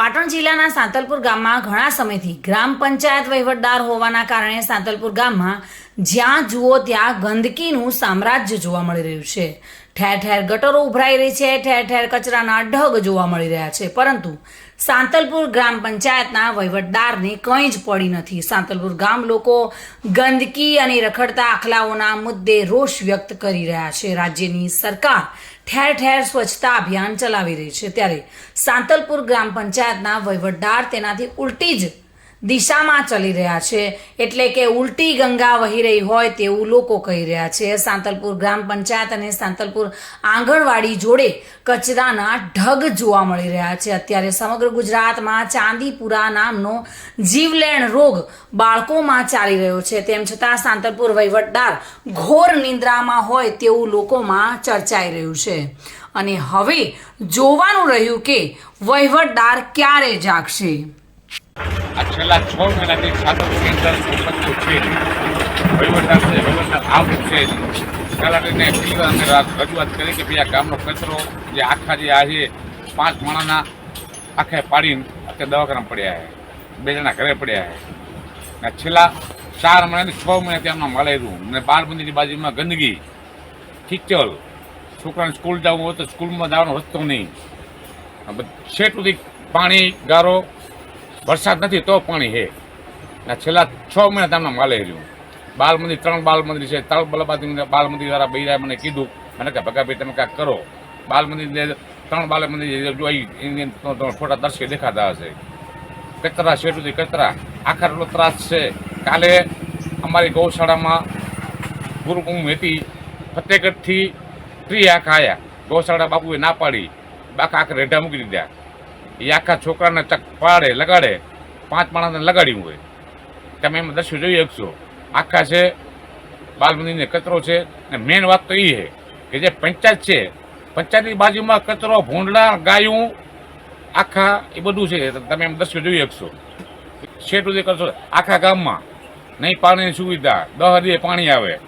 પાટણ જિલ્લાના સાંતલપુર ગામમાં ઘણા સમયથી ગ્રામ પંચાયત વહીવટદાર હોવાના કારણે સાંતલપુર ગામમાં જ્યાં જુઓ ત્યાં ગંદકીનું સામ્રાજ્ય જોવા મળી રહ્યું છે. ઠેર ઠેર ગટરો ઉભરાઈ રહી છે, ઠેર ઠેર કચરાના ઢગ જોવા મળી રહ્યા છે. પરંતુ સાંતલપુર ગ્રામ પંચાયતના વહીવટદારને કંઈ જ પડી નથી. સાંતલપુર ગામ લોકો ગંદકી અને રખડતા આખલાઓના મુદ્દે રોષ વ્યક્ત કરી રહ્યા છે. રાજ્યની સરકાર ઠેર ઠેર સ્વચ્છતા અભિયાન ચલાવી રહી છે. ત્યારે સાંતલપુર ગ્રામ પંચાયતના વહીવટદાર તેનાથી ઉલટી જ દિશામાં ચાલી રહ્યા છે. એટલે કે ઉલટી ગંગા વહી રહી હોય તેવું લોકો કહી રહ્યા છે. સાંતલપુર ગ્રામ પંચાયત અને સાંતલપુર આંગણવાડી જોડે કચરાના ઢગ જોવા મળી રહ્યા છે. અત્યારે સમગ્ર ગુજરાતમાં ચાંદીપુરા નામનો જીવલેણ રોગ બાળકોમાં ચાલી રહ્યો છે. તેમ છતાં સાંતલપુર વહીવટદાર ઘોર નિંદ્રામાં હોય તેવું લોકોમાં ચર્ચાઈ રહ્યું છે. અને હવે જોવાનું રહ્યું કે વહીવટદાર ક્યારે જાગશે. છેલ્લા છ મહિનાથી સાતમની અંદર સંપત્તિ છે. વહીવટદાર છે, વહીવટદાર આવું છે. તલાટીને અને રાત રજૂઆત કરી કે ભાઈ આ ગામનો કચરો જે આખા જે આજે પાંચ માણાના આખે પાડીને અત્યારે દવાખાના પડ્યા છે. બે જણા ઘરે પડ્યા છે. ને છેલ્લા ચાર મહિનાથી છ મહિનાથી એમના મળેલું ને બાર મંદિરની બાજુમાં ગંદકી. ખીચલ છોકરાને સ્કૂલ જવું હોય તો સ્કૂલમાં જવાનો રસ્તો નહીં. છેટ સુધી પાણી, ગારો વરસાદ નથી, તો પાણી હે. આ છેલ્લા છ મહિના તમને માલે રહ્યું. બાલ મંદિર, ત્રણ બાલ મંદિર છે. ત્રણ બલબાદી બાલ વાળા બૈરાએ મને કીધું. મને કે ભગાભાઈ, તમે કાંઈક કરો. બાલ મંદિર ત્રણ બાલ મંદિર જોઈ એની ફોટા દર્શકે દેખાતા હશે. કચરા શેઠુથી કચરા આખા એટલો ત્રાસ છે. કાલે અમારી ગૌશાળામાં ગુરુકુંભ હતી. ફતેગઢથી ત્રી આખા આવ્યા ગૌશાળા બાપુએ ના પાડી. બાકા આખા રેઢા મૂકી દીધા. એ આખા છોકરાને ચક પાડે, લગાડે. પાંચ માણસને લગાડ્યું હોય. તમે એમાં દર્શન જોઈ શકશો. આખા છે, બાલ મંદિરને કચરો છે ને મેન વાત તો એ છે કે જે પંચાયત છે, પંચાયતની બાજુમાં કચરો, ભૂંડલા, ગાયું, આખા એ બધું છે. તમે એમ દર્શન જોઈ શકશો. શેઠ સુધી કરશો આખા ગામમાં નહીં પાણીની સુવિધા, દહ હદીએ પાણી આવે.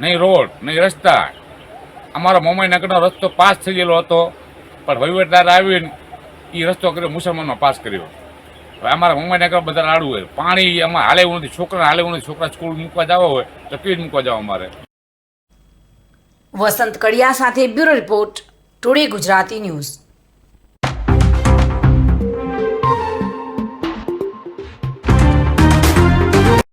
નહીં રોડ, નહીં રસ્તા. અમારો મોમાઈનગરનો રસ્તો પાસ થઈ ગયેલો હતો. પણ વહીવટદાર આવીને એ રસ્તો કર્યો મુસલમાનમાં પાસ કર્યો. હવે અમારા મુંબઈનગર બધા આડું હોય. પાણી અમારે હાલે એવું નથી. છોકરા હાલે એવું નથી. છોકરા સ્કૂલ મૂકવા જવા હોય, તો કેવી મૂકવા જવા અમારે? વસંત કડિયા સાથે bureau report, today Gujarati news.